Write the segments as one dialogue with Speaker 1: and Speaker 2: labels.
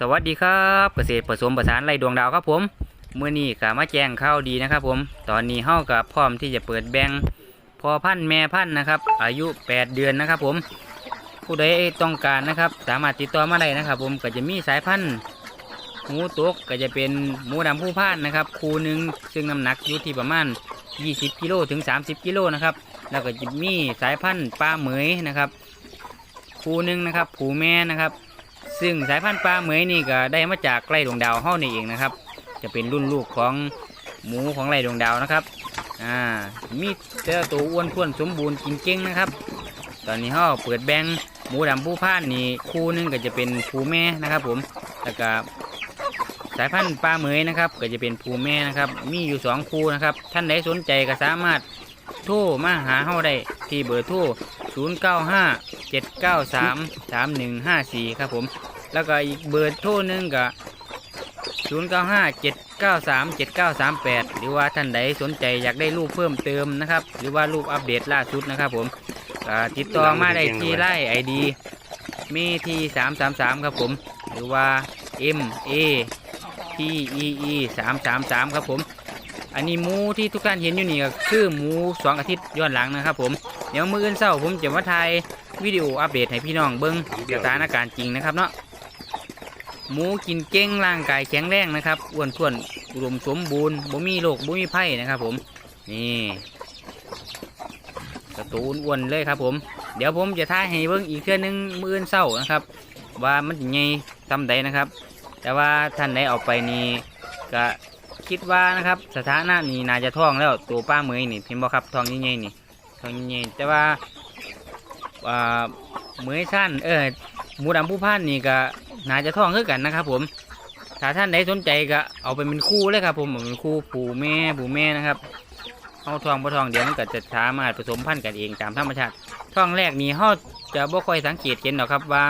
Speaker 1: สวัสดีครับเกษตรผสมผสานไรดวงดาวครับผมเมื่อนี้ก็มาแจ้งข่าวดีนะครับผม ตอนนี้เฮากับพร้อมที่จะเปิดแบงพอพันธ์แม่พันธ์นะครับ อายุ 8 เดือนนะครับผม ผู้ใดต้องการนะครับ สามารถติดต่อมาได้นะครับผมก็จะมีสายพันธุ์หมูตกก็จะเป็นหมูดำผู้พานนะครับ คูหนึ่งซึ่งน้ำหนักอยู่ที่ประมาณ 20 กิโลถึง 30 กิโลนะครับแล้วก็จะมีสายพันธุ์ปลาเหมยนะครับ คูหนึ่งนะครับ ผูแม่นะครับ ซึ่งสายพันธุ์ปลาเหมยนี่ก็ได้มาจากไร่ดวงดาวเฮานี่เองนะครับ จะเป็นรุ่นลูกของหมูของไร่ดวงดาวนะครับอ่ามีเจ้าตัวอ้วนท้วนสมบูรณ์กินเก่งนะครับ ตอนนี้เฮาเปิดแบงหมูดำผู้พานนี่คู่นึงก็จะเป็นผูแม่นะครับ ผมแล้วก็สายพันธุ์ปลาเหมยนะครับ ก็จะเป็นผูแม่นะครับ มีอยู่สองคู่นะครับ ท่านใดสนใจก็สามารถโทรมาหาเฮาได้ที่เบอร์โทร095 793 3154 ครับผม แล้วก็อีกเบอร์โทรหนึงก็095 793 7938หรือว่าท่านใดสนใจอยากได้รูปเพิ่มเติมนะครับ หรือว่ารูปอัปเดตล่าสุดนะครับผมก็ติดต่อมาได้ที่ไลน์ไอดีมีที่333ครับผม หรือว่า M A T E E 333ครับผม อันนี้หมูที่ทุกท่านเห็นอยู่นี่ก็คือหมูสองอาทิตย์ย้อนหลังนะครับผม เดี๋ยวมื้ออื่นเช้าผมจะมาถ่ายวิดีโออัปเดตให้พี่น้องเบิ้งสถานการณ์จริงนะครับเนาะ หมูกินเก่งร่างกายแข็งแรงนะครับอ้วนท้วนอุดมสมบูรณ์บ่มีโรคบ่มีไผ่นะครับ ผมนี่กระตูนอ้วนเลยครับ ผม เดี๋ยวผมจะถ่าให้เบิ้งอีกเทื่อนึงมื้ออื่นเช้านะครับ ว่ามันจะใหญ่ทำใดนะครับ แต่ว่าท่านใดเอาไปนี่ก็คิดว่านะครับสถานะนี่น่าจะท้องแล้วตัวป้าเมยนี่เห็นบ่ครับท้องใหญ่ๆนี่ทางนี้แต่ว่าอ่าเมยสั้นเออหมูดำผู้พันนี่ก็ น่าจะท่องคือกันนะครับ ผมถ้าท่านใดสนใจก็เอาไปเป็นคู่เลยครับ ผมเป็นคู่ผูแม่ผูแม่นะครับเอาทองบ่ทองเดี๋ยวมันก็จะสามารถผสมพันธุ์กันเองตามธรรมชาติท่องแรกนี่เฮาจะบ่ค่อยสังเกตเห็นหรอกครับว่า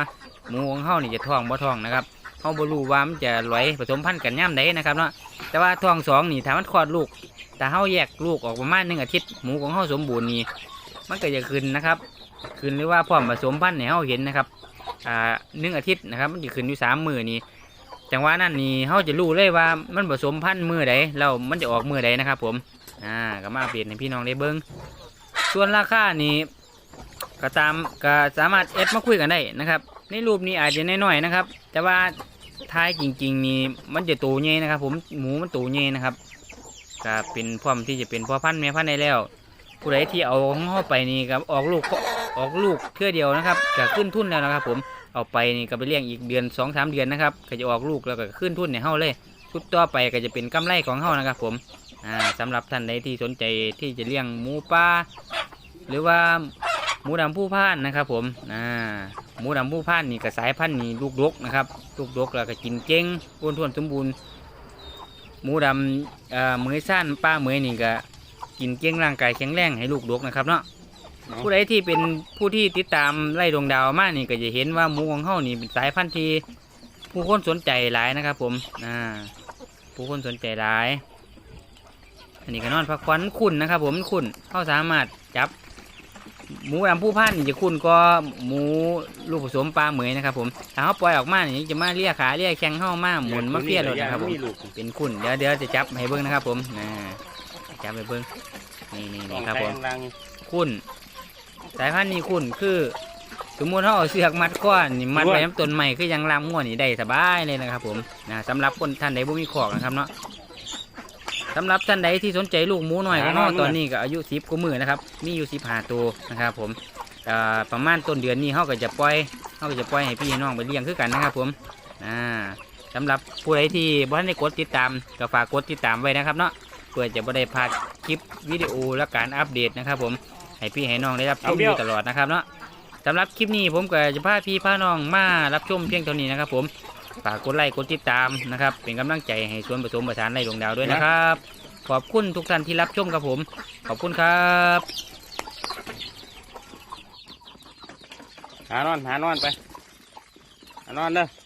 Speaker 1: หมูของเฮานี่จะท่องบ่ท่องนะครับเฮาบ่รู้ว่ามันจะไหลผสมพันธุ์กันย่ำใดนะครับเนาะแต่ว่าท่องสองนี่ถ้ามันคลอดลูกแต่เฮาแยกลูกออกประมาณหนึ่งอาทิตย์หมูของเฮาสมบูรณ์นี่มันก็จะขึ้นนะครับขึ้นหรือว่าพร้อมผสมพันธุ์ให้เฮาเห็นนะครับ อ่าหนึ่งอาทิตย์นะครับ มันจะขึ้นอยู่สามมือนี่จังหวะนั้นนี่เฮาจะรู้เลยว่ามันผสมพันธุ์มือใดแล้วมันจะออกมือใดนะครับ ผมอ่าก็มาเปลี่ยนให้พี่น้องได้เบิ้งส่วนราคานี่ก็ตามก็สามารถเอฟมาคุยกันได้นะครับ ในรูปนี้อาจจะน้อยๆนะครับ แต่ว่าท้ายจริง ๆ นี่มันจะตใหญ่นะครับ ผมหมูมันตใหญ่นะครับก็เป็นพร้อมที่จะเป็นพ่อพันธุ์แม่พันธุ์ได้แล้ว ผู้ใดที่เอาของเข้าไปนี่ก็ออกลูกออกลูกเพื่อเดียวนะครับก็ขึ้นทุนแล้วนะครับ ผม เอาไปนี่ก็ไปเลี้ยงอีกเดือนสองสามเดือนนะครับก็จะออกลูกแล้วก็ขึ้นทุนในเฮาเลยชุดต่อไปก็จะเป็นกำไรของเฮานะครับ ผมอ่าสำหรับท่านใดที่สนใจที่จะเลี้ยงหมูป่าหรือว่าหมูดำผู้พานนะครับ ผมอ่าหมูดำผู้พานนี่ก็สายพันธุ์นี่ลูกดกนะครับลูกดกแล้วก็กินเก่งอ้วนท้วนสมบูรณ์หมูดำเอ่อมือสั้นป้าเมยนี่ก็กินเก่งร่างกายแข็งแรงให้ลูกดกนะครับเนาะ ผู้ใดที่เป็นผู้ที่ติดตามไล่ดวงดาวมานี่ก็จะเห็นว่าหมูของเฮานี่เป็นสายพันธุ์ที่ผู้คนสนใจหลายนะครับ ผมอ่าผู้คนสนใจหลาย อันนี้ก็นอนพักผ่อนคุ้นนะครับ ผมคุ้นเขาสามารถจับ หมูดำผู้พันธุ์นี่จะคุ้นก็หมูลูกผสมปลาเหมยนะครับ ผมถ้าเขาปล่อยออกมานี่จะมาเลียขาเลียแข้งเข้ามาหมุนมาเฟี้ยรถนะครับผม
Speaker 2: มีลูก
Speaker 1: เป็นคุณเดี๋ยวเดี๋ยวจะจับให้เบิ้งนะครับ ผมนะจับให้เบิ้งนี่นี่นี่ครับผม
Speaker 2: ลัง
Speaker 1: คุณ สายพันธุ์นี้คุณคือ สมมติเขาเอาเสือกมัดข้อนี่มัดไว้น้ำต้นใหม่คือยังลำง่วนนี่ได้สบายเลยนะครับ ผมนะสำหรับคนท่านใดบ่มีขอกนะครับเนาะสำหรับท่านใดที่สนใจลูกหมูหน่อยของเราตอนนี้ก็อายุสิบกว่ามือนะครับ มีอยู่สิบห้าตัวนะครับ ผมเอ่อประมาณต้นเดือนนี้เขาก็จะปล่อยเขาก็จะปล่อยให้พี่ให้น้องไปเลี้ยงคือกันนะครับ ผมอ่าสำหรับผู้ใดที่บ่ทันได้กดติดตามก็ฝากกดติดตามไว้นะครับเนาะเพื่อจะบ่ได้พลาดคลิปวิดีโอและการอัปเดตนะครับ ผม ให้พี่ให้น้องได้รับชมอยู่ตลอดนะครับเนาะสำหรับคลิปนี้ผมก็จะพาพี่พาน้องมารับชมเพียงเท่านี้นะครับผมฝากกดไลค์กดติดตามนะครับ เป็นกำลังใจให้สวนผสมประสานในดวงดาวด้วยนะครับ ขอบคุณทุกท่านที่รับชมครับผม ขอบคุณครับ
Speaker 2: หานอนหานอนไปหานอนเด้อไป